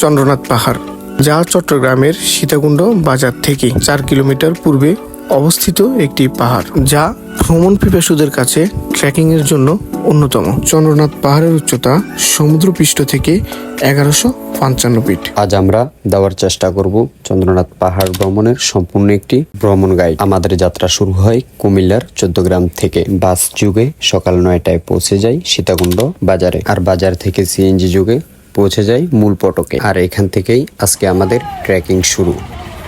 চন্দ্রনাথ পাহাড়, যা চট্টগ্রামের সীতাকুণ্ড বাজার থেকে চার কিলোমিটার পূর্বে অবস্থিত একটি পাহাড়, যা ভ্রমণ পিপাসুদের কাছে ট্রেকিং এর জন্য অন্যতম। চন্দ্রনাথ পাহাড়ের উচ্চতা সমুদ্রপৃষ্ঠ থেকে এগারোশো পঞ্চান্ন ফিট আজ আমরা দেওয়ার চেষ্টা করব চন্দ্রনাথ পাহাড় ভ্রমণের সম্পূর্ণ একটি ভ্রমণ গাইড আমাদের যাত্রা শুরু হয় কুমিল্লার চোদ্দগ্রাম থেকে। বাস যুগে সকাল নয়টায় পৌঁছে যাই সীতাকুণ্ড বাজারে। আর বাজার থেকে সিএনজি যুগে পৌঁছে যাই মূল পটকে। আর এখান থেকেই আজকে আমাদের ট্রেকিং শুরু।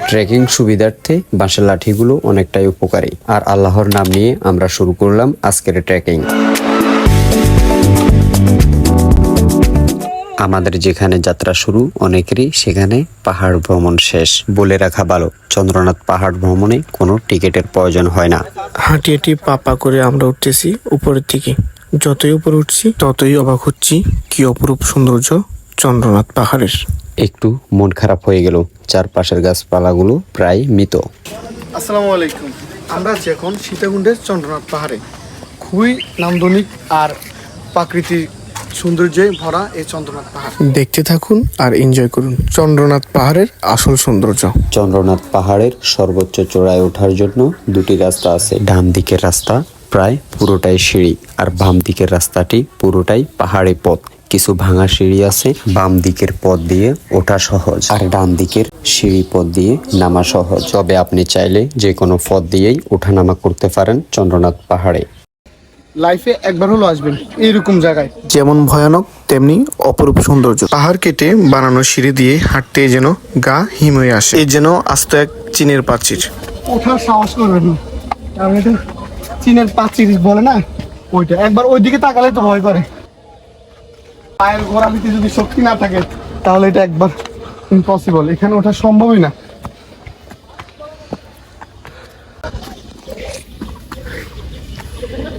ট্রেকিং সুবিধার্থে বাঁশের লাঠিগুলো অনেকটাই উপকারী। আর আল্লাহর নাম নিয়ে আমরা শুরু করলাম আজকের ট্রেকিং। আমাদের যেখানে যাত্রা শুরু, অনেকেরই সেখানে পাহাড় ভ্রমণ শেষ। বলে রাখা ভালো, চন্দ্রনাথ পাহাড় ভ্রমণে কোনো টিকিটের প্রয়োজন হয় না। হাঁটি হাঁটি পাপা করে আমরা উঠতেছি উপরের থেকে যতই উপরে উঠছি ততই অবাক হচ্ছি। কি অপরূপ সৌন্দর্য চন্দ্রনাথ পাহাড়ের। একটু মন খারাপ হয়ে গেল। চারপাশের গাছপালাগুলো প্রায় মৃত। আসসালামু আলাইকুম। আমরা আছি এখন সীতাকুণ্ডের চন্দ্রনাথ পাহাড়ে। খুবই নান্দনিক আর প্রাকৃতিক সৌন্দর্যে ভরা এই চন্দ্রনাথ পাহাড়। দেখতে থাকুন আর এনজয় করুন চন্দ্রনাথ পাহাড়ের আসল সৌন্দর্য। চন্দ্রনাথ পাহাড়ের সর্বোচ্চ চূড়ায় ওঠার জন্য দুটি রাস্তা আছে। ডান দিকের রাস্তা প্রায় পুরোটাই সিঁড়ি। আর বাম দিকের রাস্তাটি পুরোটাই পাহাড়ি পথ। কিছু ভাঙা সিঁড়ি আছে বাম দিকের পথ দিয়ে ওঠা সহজ। আর ডান দিকের সিঁড়ি পথ দিয়ে নামা সহজ। তবে আপনি চাইলে যে কোনো পথ দিয়েই ওঠানামা করতে পারেন চন্দ্রনাথ পাহাড়ে। লাইফে একবার হলো আসবেন এইরকম জায়গায়। যেমন ভয়ানক তেমনি অপরূপ সৌন্দর্য। পাহাড় কেটে বানানো সিঁড়ি দিয়ে হাঁটতে যেন গা হিম হয়ে আসে। এই যেন আস্ত এক চীনের প্রাচীর ওঠার সাহস করবেন না। এটা চীনের পাঁচিল বলে না? ওইটা। একবার ওইদিকে তাকালে তো ভয় করে। পায়ের গোড়ালিতে যদি শক্তি না থাকে, তাহলে এটা একবার ইম্পসিবল এখানে ওঠা সম্ভবই না।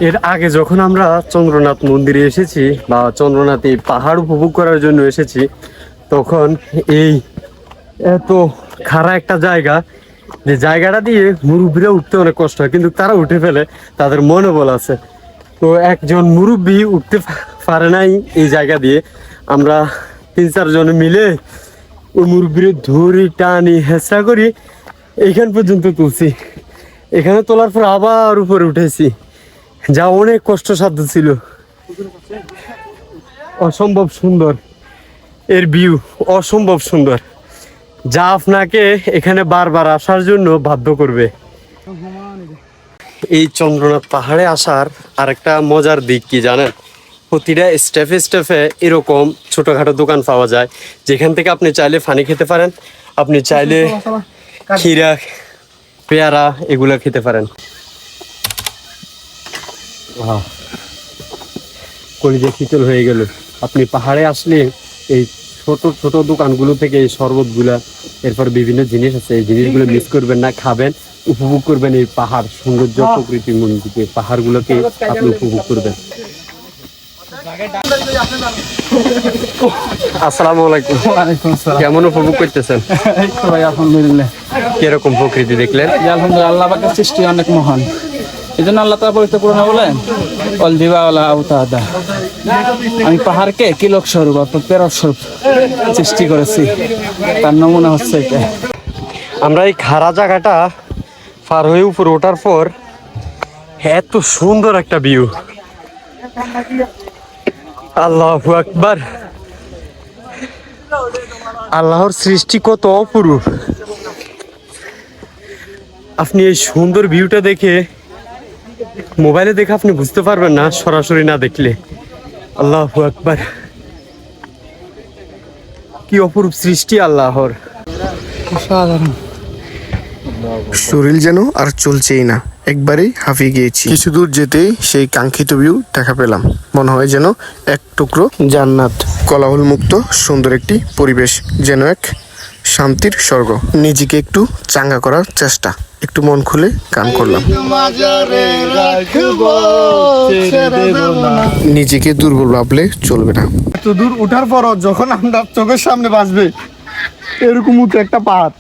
এর আগে যখন আমরা চন্দ্রনাথ মন্দিরে এসেছি বা চন্দ্রনাথ পাহাড় উপভোগ করার জন্য এসেছি, তখন এই এত খাড়া একটা জায়গা যে জায়গাটা দিয়ে মুরব্বীরা উঠতে অনেক কষ্ট হয়, কিন্তু তারা উঠে ফেলে, তাদের মনোবল আছে। তো একজন মুরব্বী উঠতে পারে নাই এই জায়গা দিয়ে। আমরা তিন চারজন মিলে ওই মুরব্বীর ধরি টানি, হেঁচড়া করি এইখান পর্যন্ত তুলছি। এখানে তোলার পর আবার উপরে উঠেছি। যা অনেক কষ্টসাধ্য ছিল। অসম্ভব সুন্দর। এর ভিউ অসম্ভব সুন্দর। যা আপনাকে এখানে বারবার আসার জন্য বাধ্য করবে। এই চন্দ্রনাথ পাহাড়ে আসার আরেকটা মজার দিক কি জানেন? প্রতিটা স্টেপে স্টেপে এরকম ছোটোখাটো দোকান পাওয়া যায়, যেখান থেকে আপনি চাইলে ফানি খেতে পারেন, আপনি চাইলে ক্ষীরা, পেয়ারা এগুলো খেতে পারেন। কলিজা শীতল হয়ে গেল। আপনি পাহাড়ে আসলে এই ছোট ছোট দোকানগুলো থেকে এই শরবতগুলা এরপর বিভিন্ন জিনিস আছে এই জিনিসগুলো মিস করবেন না খাবেন উপভোগ করবেন এই পাহাড় সৌন্দর্য প্রকৃতি মন্দিরে পাহাড়গুলোকে আপনি উপভোগ করবেন। আসসালামু আলাইকুম। কেমন উপভোগ করতেছেন? আলহামদুলিল্লাহ। কীরকম প্রকৃতি দেখলেন? আলহামদুলিল্লাহ আল্লাহ পাকের সৃষ্টি অনেক মহান। এই জন্য আল্লাহ তালা পবিত্র পুরানো বলেন অল দিবা ওলা আউতাদা। আমি পাহাড়কে কিলক স্বরূপ অর্থাৎ প্রেরক স্বরূপ সৃষ্টি করেছি। তার নমুনা হচ্ছে এটা। আমরা এই খাড়া জায়গাটা পার হয়ে উপরে ওঠার পর এত সুন্দর একটা ভিউ আল্লাহ আকবার। আল্লাহর সৃষ্টি কত অপরূপ। আপনি এই সুন্দর ভিউটা দেখে মোবাইলে দেখে আপনি বুঝতে পারবেন না, সরাসরি না দেখলে। আল্লাহ আকবার। কি অপরূপ সৃষ্টি আল্লাহর। শরীর যেন আর চলছেই না। একবারেই হাঁপিয়ে গিয়েছি। কিছু দূর যেতেই সেই কাঙ্ক্ষিত ভিউ দেখা পেলাম। মনে হয় যেন এক টুকরো জান্নাত। কোলাহল মুক্ত সুন্দর একটি পরিবেশ যেন এক শান্তির স্বর্গ। নিজেকে একটু চাঙ্গা করার চেষ্টা। একটু মন খুলে গান করলাম। নিজেকে দুর্বল ভাবলে চলবে না। এত দূর উঠার পরও যখন আমরা চোখের সামনে বাঁচবে, এরকম উঠে একটা পাহাড়।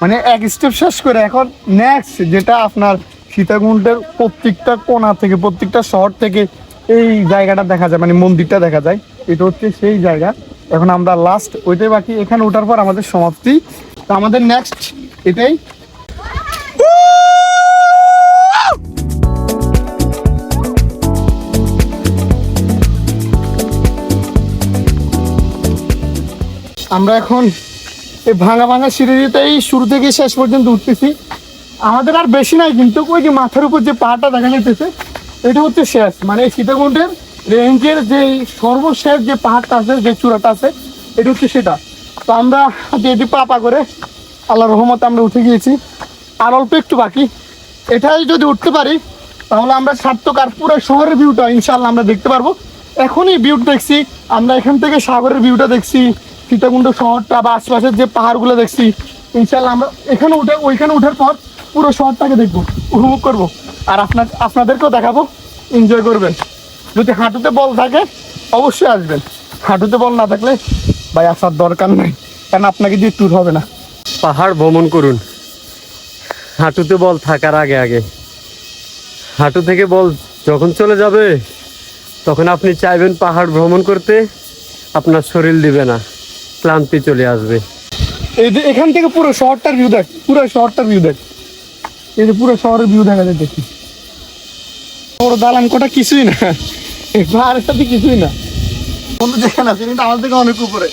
মানে এক স্টেপ শেষ করে এখন নেক্সট যেটা আপনার সীতাকুণ্ডের প্রত্যেকটা কোণা থেকে, প্রত্যেকটা শহর থেকে এই জায়গাটা দেখা যায় মানে মন্দিরটা দেখা যায়। এটা হচ্ছে সেই জায়গা। এখন আমরা লাস্ট ওইটাই বাকি। এখানে ওঠার পর আমাদের সমাপ্তি। তো আমাদের নেক্সট এটাই। আমরা এখন এই ভাঙা ভাঙা সিঁড়িতেই শুরু থেকে শেষ পর্যন্ত উঠতেছি। আমাদের আর বেশি নাই, কিন্তু ওই যে মাথার উপর যে পাহাড়টা দেখা যাইতেছে, এটা হচ্ছে শেষ। মানে সীতাকুণ্ডের রেঞ্জের যে সর্বশেষ যে পাহাড়টা আছে, যে চূড়াটা আছে, এটা হচ্ছে সেটা। তো আমরা যেটি পাপা করে আল্লাহ রহমত আমরা উঠে গিয়েছি, আর অল্প একটু বাকি। এটাই যদি উঠতে পারি, তাহলে আমরা সার্থক আর পুরো শহরের ভিউটা ইনশাল্লাহ আমরা দেখতে পারব। এখনই ভিউ দেখছি, আমরা এখান থেকে সাগরের ভিউটা দেখছি সীতাকুণ্ড শহরটা বা আশপাশের যে পাহাড়গুলো দেখছি ইনশাল্লাহ আমরা এখানে উঠে, ওইখানে ওঠার পর পুরো শহরটাকে দেখব, উপভোগ করব। আর আপনার, আপনাদেরকেও দেখাবো এনজয় করবেন। যদি হাঁটুতে বল থাকে, অবশ্যই আসবেন। হাঁটুতে বল না থাকলে ভাই আসার দরকার নাই, কারণ আপনাকে দিয়ে ট্যুর হবে না। পাহাড় ভ্রমণ করুন। হাঁটুতে বল থাকার আগে আগে। হাঁটু থেকে বল যখন চলে যাবে, তখন আপনি চাইবেন পাহাড় ভ্রমণ করতে আপনার শরীর দিবে না। ক্লান্তি চলে আসবে। এই যে এখান থেকে পুরো শহরটার ভিউ দেখ পুরো শহরটার ভিউ দেখ। এই যে পুরো শহরের ভিউ দেখা যায় দেখি। বড় দালান কোটা কিছুই না। পাহাড়ের সাথে কিছুই না। কোনো জায়গা না কিন্তু আমাদের থেকে অনেক উপরে।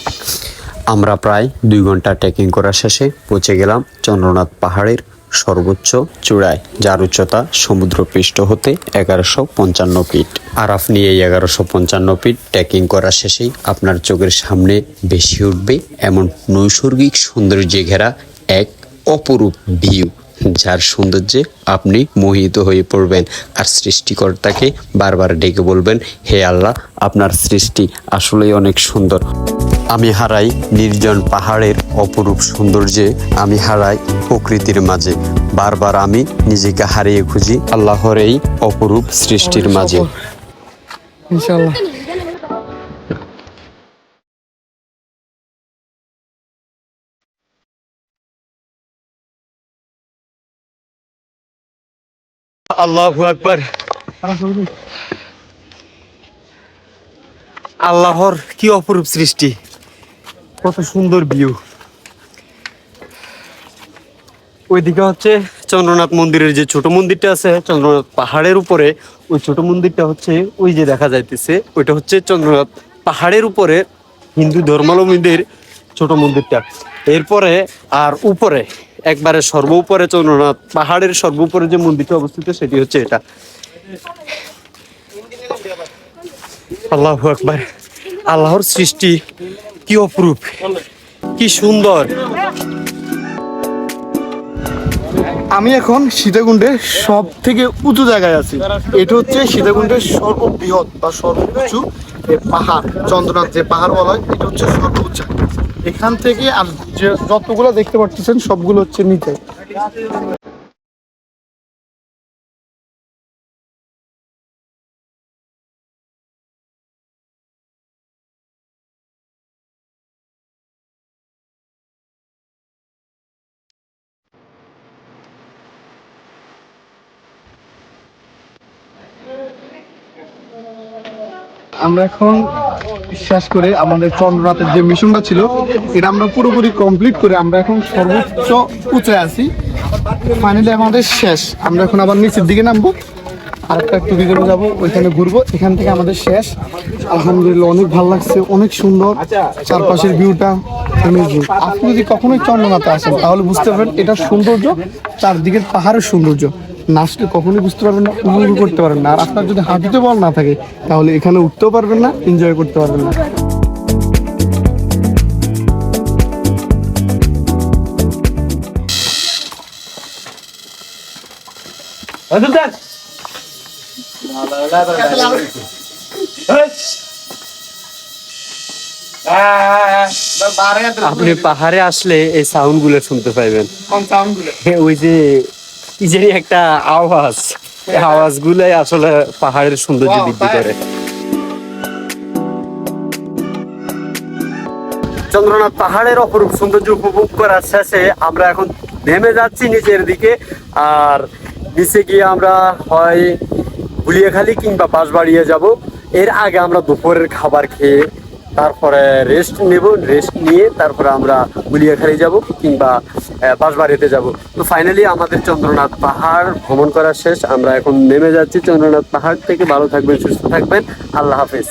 আমরা প্রায় দুই ঘণ্টা ট্রেকিং করার শেষে পৌঁছে গেলাম চন্দ্রনাথ পাহাড়ের সর্বোচ্চ চূড়ায়, যার উচ্চতা সমুদ্র পৃষ্ঠ হতে এগারোশো পঞ্চান্ন ফিট। আর আপনি এই এগারোশো পঞ্চান্ন ফিট ট্রেকিং করা শেষেই আপনার চোখের সামনে বেশি উঠবে এমন নৈসর্গিক সৌন্দর্যে ঘেরা এক অপরূপ ভিউ। যার সৌন্দর্যে আপনি মোহিত হয়ে পড়বেন। আর সৃষ্টিকর্তাকে বারবার ডেকে বলবেন, হে আল্লাহ, আপনার সৃষ্টি আসলেই অনেক সুন্দর। আমি হারাই নির্জন পাহাড়ের অপরূপ সৌন্দর্যে, আমি হারাই প্রকৃতির মাঝে। বারবার আমি নিজেকে হারিয়ে খুঁজি আল্লাহর এই অপরূপ সৃষ্টির মাঝে। ইনশাল্লাহ আল্লাহ আকবার। আল্লাহর কি অপরূপ সৃষ্টি? কত সুন্দর ভিউ ওইদিকে হচ্ছে চন্দ্রনাথ মন্দিরের যে ছোট মন্দিরটা আছে, চন্দ্রনাথ পাহাড়ের উপরে, ওই ছোট মন্দিরটা হচ্ছে ওই যে দেখা যাইতেছে, ওইটা হচ্ছে চন্দ্রনাথ পাহাড়ের উপরে হিন্দু ধর্মাবলম্বীদের ছোট মন্দিরটা। এরপরে আর উপরে একবারে সর্ব উপরে চন্দ্রনাথ পাহাড়ের সর্ব উপরে যে মন্দিরটা অবস্থিত সেটি হচ্ছে এটা। আল্লাহ আকবার। আল্লাহর সৃষ্টি কি অপরূপ, কি সুন্দর। আমি এখন সীতাকুণ্ডের সব থেকে উঁচু জায়গায় আছি। এটা হচ্ছে সীতাকুণ্ডের সর্ববৃহৎ বা সর্বোচ্চ পাহাড়, চন্দ্রনাথ যে পাহাড় বলা হয়, এটা হচ্ছে সর্বোচ্চ। এখান থেকে আর যতগুলো দেখতে পাচ্ছেন সবগুলো হচ্ছে নিচে। আমরা এখন শেষ করে আমাদের চন্দ্রনাথের যে মিশনটা ছিল, এটা আমরা পুরোপুরি কমপ্লিট করে আমরা এখন সর্বোচ্চ উঁচায় আছি। ফাইনালি আমাদের শেষ। আমরা এখন আবার নিচের দিকে নামবো। আর একটা একটু ভিতরে যাব, ওইখানে ঘুরবো। এখান থেকে আমাদের শেষ। আলহামদুলিল্লাহ, অনেক ভালো লাগছে, অনেক সুন্দর। চারপাশের ভিউটা আপনি যদি কখনোই চন্দ্রনাথে আসেন, তাহলে বুঝতে পারবেন এটা সৌন্দর্য, চারদিকের পাহাড়ের সৌন্দর্য। না আসলে কখনোই বুঝতে পারবেন না উপভোগ করতে পারবেন না। আর আপনার যদি হাঁটুতে বল না থাকে তাহলে এখানে উঠতেও পারবেন না এনজয় করতে পারবেন না। আপনি পাহাড়ে আসলে এই সাউন্ডগুলো শুনতে পাইবেন। ওই যে কি জানি একটা আওয়াজ। এই আওয়াজ গুলাই আসলে পাহাড়ের সৌন্দর্য বৃদ্ধি করে। চন্দ্রনাথ পাহাড়ের অপরূপ সৌন্দর্য উপভোগ করার শেষে আমরা এখন নেমে যাচ্ছি নিচের দিকে। আর নিচে গিয়ে আমরা হয় গুলিয়াখালী কিংবা বাঁশবাড়িয়ে যাব। এর আগে আমরা দুপুরের খাবার খেয়ে তারপরে রেস্ট নেব রেস্ট নিয়ে তারপরে আমরা গুলিয়াখালি যাব কিংবা বাঁশবাড়িতে যাব। তো ফাইনালি আমাদের চন্দ্রনাথ পাহাড় ভ্রমণ করা শেষ। আমরা এখন নেমে যাচ্ছি চন্দ্রনাথ পাহাড় থেকে। ভালো থাকবেন, সুস্থ থাকবেন। আল্লাহ হাফেজ।